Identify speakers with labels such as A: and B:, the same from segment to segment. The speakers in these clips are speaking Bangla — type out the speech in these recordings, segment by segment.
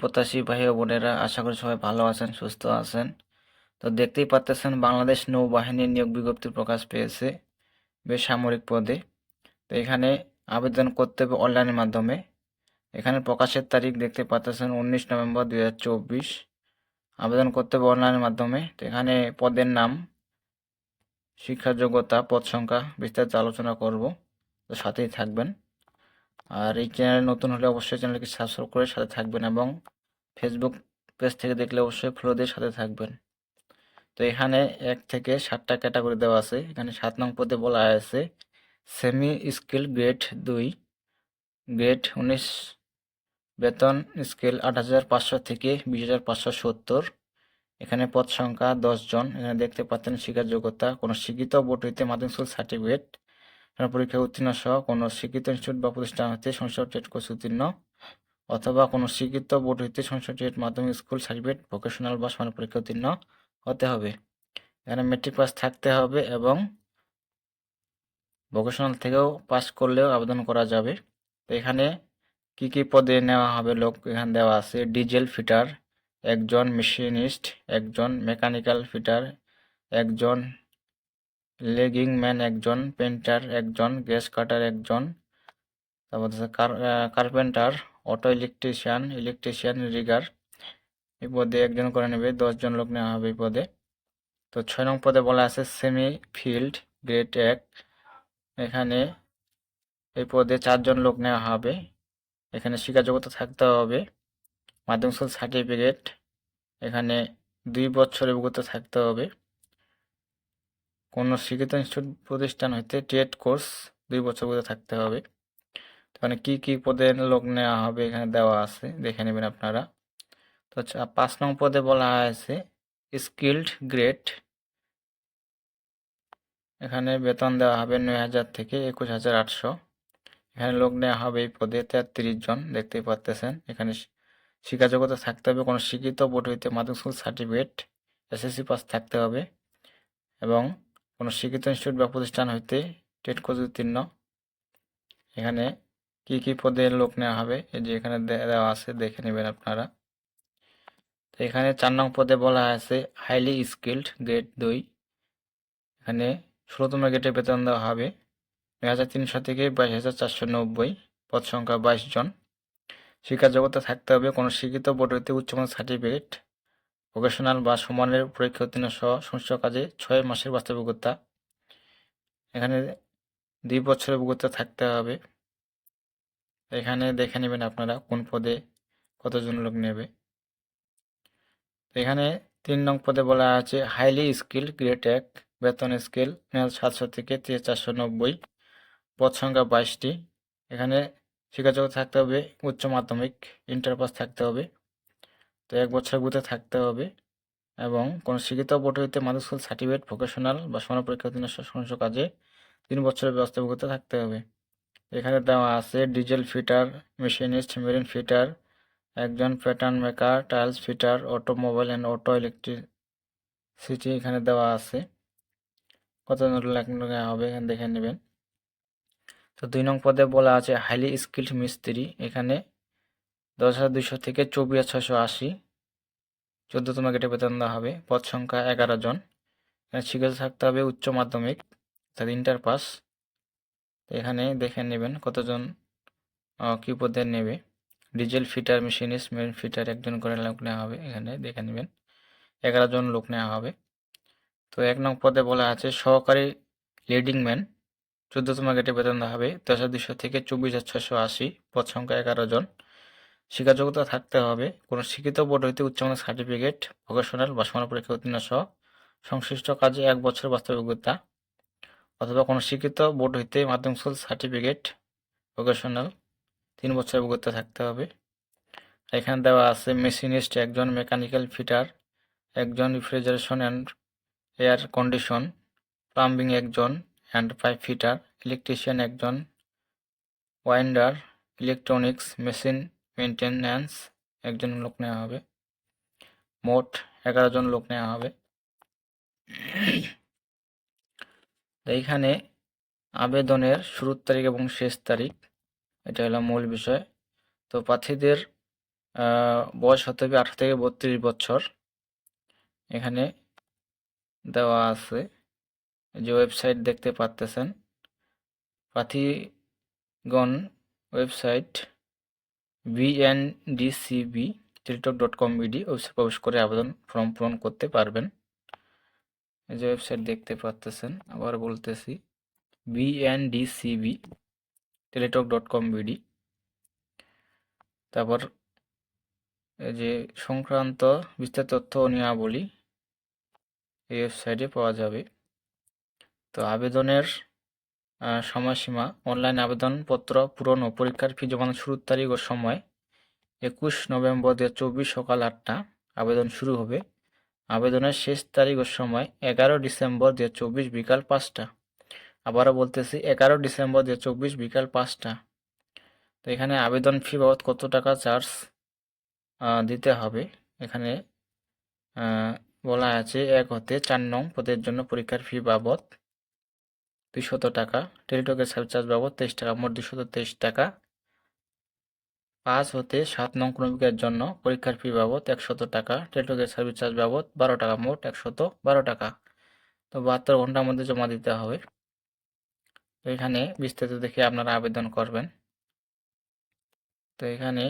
A: প্রত্যাশী ভাই ও বোনেরা, আশা করি সবাই ভালো আছেন, সুস্থ আছেন। তো দেখতেই পাচ্তেছেন বাংলাদেশ নৌবাহিনীর নিয়োগ বিজ্ঞপ্তি প্রকাশ পেয়েছে বেসামরিক পদে। তো এখানে আবেদন করতে হবে অনলাইনের মাধ্যমে। এখানে প্রকাশের তারিখ দেখতে পাচ্তেছেন উনিশ নভেম্বর দুই হাজার চব্বিশ। আবেদন করতে হবে অনলাইনের মাধ্যমে। তো এখানে পদের নাম শিক্ষা যোগ্যতা পদ সংখ্যা বিস্তারিত আলোচনা করব। তো সাথেই থাকবেন। আর এই চ্যানেল নতুন হলে অবশ্যই চ্যানেলকে সাবস্ক্রাইব করে সাথে থাকবেন এবং ফেসবুক পেজ থেকে দেখলে অবশ্যই ফলো দিয়ে সাথে থাকবেন। তো এখানে এক থেকে সাতটা ক্যাটাগরি দেওয়া আছে। এখানে সাত নং পদে বলা আছে সেমি স্কিল গ্রেড দুই গ্রেড উনিশ, বেতন স্কেল আট হাজার পাঁচশো থেকে বিশ হাজার পাঁচশো সত্তর। এখানে পদ সংখ্যা দশ জন। এখানে দেখতে পাচ্ছেন শিক্ষার যোগ্যতা। কোনো শিক্ষিত বোর্ড হইতে মাধ্যমিক স্কুল সার্টিফিকেট এখানে পরীক্ষা উত্তীর্ণ সহ কোনো শিক্ষিত ইনস্টিটিউট বা প্রতিষ্ঠান হতে টেট কোর্স উত্তীর্ণ অথবা কোনো শিক্ষিত বোর্ড হইতে টেট মাধ্যমিক স্কুল সার্টিফিকেট ভোকেশনাল বা সমান পরীক্ষা উত্তীর্ণ হতে হবে। এখানে মেট্রিক পাস থাকতে হবে এবং ভোকেশনাল থেকেও পাস করলেও আবেদন করা যাবে। তো এখানে কি কি পদে নেওয়া হবে লোক এখানে দেওয়া আছে। ডিজেল ফিটার, একজন মেশিনিস্ট একজন মেকানিক্যাল ফিটার একজন লেগিং ম্যান একজন, পেন্টার একজন, গ্যাস কাটার একজন, তারপর carpenter, auto electrician electrician rigger. এই পদে একজন করে নেবে, দশজন লোক নেওয়া হবে এই পদে। তো ছয় নং পদে বলা আছে সেমি ফিল্ড গ্রেড এক। এখানে এই পদে চারজন লোক নেওয়া হবে। এখানে শিক্ষা যোগ্যতা থাকতে হবে। মাধ্যমিক সার্টিফিকেট এখানে দুই বছর অভিজ্ঞতা থাকতে হবে। কোনো শিক্ষিত ইনস্টিটিউট প্রতিষ্ঠান হইতে টেট কোর্স দুই বছর অভিজ্ঞতা থাকতে হবে। এখানে কি কি পদে লোক নেওয়া হবে এখানে দেওয়া আছে, দেখে নেবেন আপনারা। তো পাঁচ নং পদে বলা হয়েছে, স্কিল্ড গ্রেড। এখানে বেতন দেওয়া হবে নয় হাজার থেকে একুশ হাজার আটশো। এখানে লোক নেওয়া হবে এই পদে তেত্রিশ জন, দেখতেই পাচ্তেছেন এখানে শিক্ষা যোগ্যতা থাকতে হবে, কোনো শিক্ষিত বোর্ড হইতে মাধ্যমিক স্কুল সার্টিফিকেট, এসএসসি পাস থাকতে হবে। এবং কোনো শিক্ষিত ইনস্টিটিউট বা প্রতিষ্ঠান হইতে টেট কোর্স উত্তীর্ণ। এখানে কি কি পদে লোক নেওয়া হবে, এই যে এখানে দেওয়া আছে, দেখে নেবেন আপনারা। তো এখানে চার নং পদে বলা আছে হাইলি স্কিল্ড গ্রেড দুই। এখানে ষোলোতম গেটে বেতন দেওয়া হবে নয় হাজার তিনশো থেকে বাইশ হাজার চারশো নব্বই, পদ সংখ্যা বাইশ জন। শিক্ষা জগতে থাকতে হবে, কোনো শিক্ষিত বোর্ড হইতে উচ্চমানের সার্টিফিকেট ভোকেশনাল বা সমানের পরীক্ষা উত্তীর্ণ সহ সংশ্লিষ্ট কাজে ছয় মাসের বাস্তব অভিজ্ঞতা। এখানে দুই বছরের অভিজ্ঞতা থাকতে হবে। এখানে দেখে নেবেন আপনারা কোন পদে কতজন লোক নেবে। এখানে তিন নং পদে বলা আছে হাইলি স্কিল গ্রেড এক বেতন স্কেল সাতশো থেকে চারশো নব্বই, পদ সংখ্যা বাইশটি। এখানে শিক্ষাযোগ্য থাকতে হবে, উচ্চ মাধ্যমিক ইন্টার পাস থাকতে হবে। তো এক বছর বুথে থাকতে হবে। এবং কোনো শিক্ষিত বোর্ড মাধ্যমিক স্কুল সার্টিফিকেট ভোকেশনাল বা সমান পরীক্ষা উত্তীর্ণ কাজে তিন বছরের ব্যবস্থাপকতা থাকতে হবে। এখানে দেওয়া আছে diesel fitter machinist marine fitter, একজন pattern maker tiles fitter automobile and auto electricity এখানে দেওয়া আছে। কত লেখা হবে এখানে দেখে নেবেন। তো দুই নং পদে বলা আছে হাইলি স্কিল্ড মিস্ত্রি। এখানে দশ হাজার দুশো থেকে চব্বিশ হাজার ছয়শো আশি। চোদ্দতম গেটে বেতন দেওয়া হবে। পদ সংখ্যা এগারো জন। শিক্ষিত থাকতে হবে উচ্চ মাধ্যমিক, অর্থাৎ ইন্টার পাস এখানে দেখে নেবেন কতজন কী পদে নেবে। Diesel fitter machinist main fitter একজন করে লোক নেওয়া হবে। এখানে দেখে নেবেন এগারো জন লোক নেওয়া হবে। তো এক নং পদে বলা আছে, সহকারী লিডিং ম্যান চোদ্দতম গেটে বেতন দেওয়া হবে। দশ হাজার দুশো থেকে চব্বিশ হাজার ছশো আশি। পদ সংখ্যা এগারো জন। শিক্ষাযোগ্যতা থাকতে হবে। কোনো শিক্ষিত বোর্ড হইতে উচ্চমানের সার্টিফিকেট, ভোকেশনাল বা সমান পরীক্ষা উত্তীর্ণ সহ সংশ্লিষ্ট কাজে এক বছর বাস্তব অভিজ্ঞতা। অথবা কোনো শিক্ষিত বোর্ড হইতে মাধ্যমিক স্কুল সার্টিফিকেট, ভোকেশনাল, তিন বছর অভিজ্ঞতা থাকতে হবে। এখানে দেওয়া আছে, মেশিনিস্ট একজন, মেকানিক্যাল ফিটার একজন, refrigeration and air condition, plumbing একজন অ্যান্ড পাইপ ফিটার, ইলেকট্রিশিয়ান একজন, ওয়াইন্ডার, ইলেকট্রনিক্স, মেশিন মেনটেন্যান্স একজন লোক নেওয়া হবে। মোট এগারো জন লোক নেওয়া হবে। এইখানে আবেদনের শুরুর তারিখ এবং শেষ তারিখ, এটা হলো মূল বিষয়। তো প্রার্থীদের বয়স হতে হবে আঠারো থেকে বত্রিশ বছর। এখানে দেওয়া আছে যে ওয়েবসাইট দেখতে পাচ্তেছেন প্রার্থীগণ website BNDCB Teletalk dot com BD website প্রবেশ করে আবেদন ফর্ম পূরণ করতে পারবেন। এই যে ওয়েবসাইট দেখতে পাচ্তেছেন, আবার বলতেছি BNDCB Teletalk dot com BD তারপর এই যে সংক্রান্ত বিস্তারিত তথ্য ও নিয়মাবলী এই ওয়েবসাইটে পাওয়া যাবে। তো আবেদনের সময়সীমা অনলাইন আবেদনপত্র পূরণ ও পরীক্ষার ফি জমানোর শুরুর তারিখ ও সময়। একুশ নভেম্বর দু চব্বিশ সকাল আটটা, আবেদন শুরু হবে। আবেদনের শেষ তারিখ ও সময় এগারো ডিসেম্বর দু চব্বিশ বিকাল পাঁচটা। আবারও বলতেছি, এগারো ডিসেম্বর দু চব্বিশ বিকাল পাঁচটা। তো এখানে আবেদন ফি বাবদ কত টাকা চার্জ দিতে হবে? এখানে বলা আছে, এক হতে চার নং পদের জন্য পরীক্ষার ফি বাবদ। দুইশত টাকা। টেলিটকের সার্ভিস চার্জ বাবদ তেইশ টাকা, মোট দুশত তেইশ টাকা। পাঁচ হতে সাত নং ক্রমিকের জন্য পরীক্ষার ফি বাবদ একশত টাকা, টেলিটকের সার্ভিস চার্জ বাবদ বারো টাকা, মোট একশত বারো টাকা। তো বাহাত্তর ঘণ্টার মধ্যে জমা দিতে হবে। এখানে বিস্তারিত দেখে আপনারা আবেদন করবেন। তো এখানে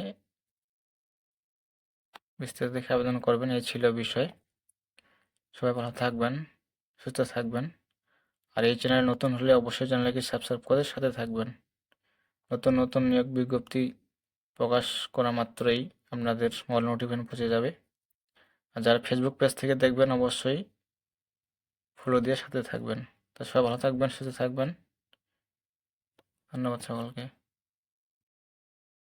A: বিস্তারিত দেখে আবেদন করবেন, এই ছিল বিষয়। সবাই ভালো থাকবেন, সুস্থ থাকবেন। আর এই চ্যানেল নতুন হলে অবশ্যই চ্যানেলকে সাবস্ক্রাইব করে সাথে থাকবেন। নতুন নতুন নিয়োগ বিজ্ঞপ্তি প্রকাশ করা মাত্রই আপনাদের মল নোটিফিকেশন পৌঁছে যাবে। আর যারা ফেসবুক পেজ থেকে দেখবেন অবশ্যই ফলো দিয়ে সাথে থাকবেন। তা সবাই ভালো থাকবেন, সুস্থ থাকবেন। ধন্যবাদ সকলকে।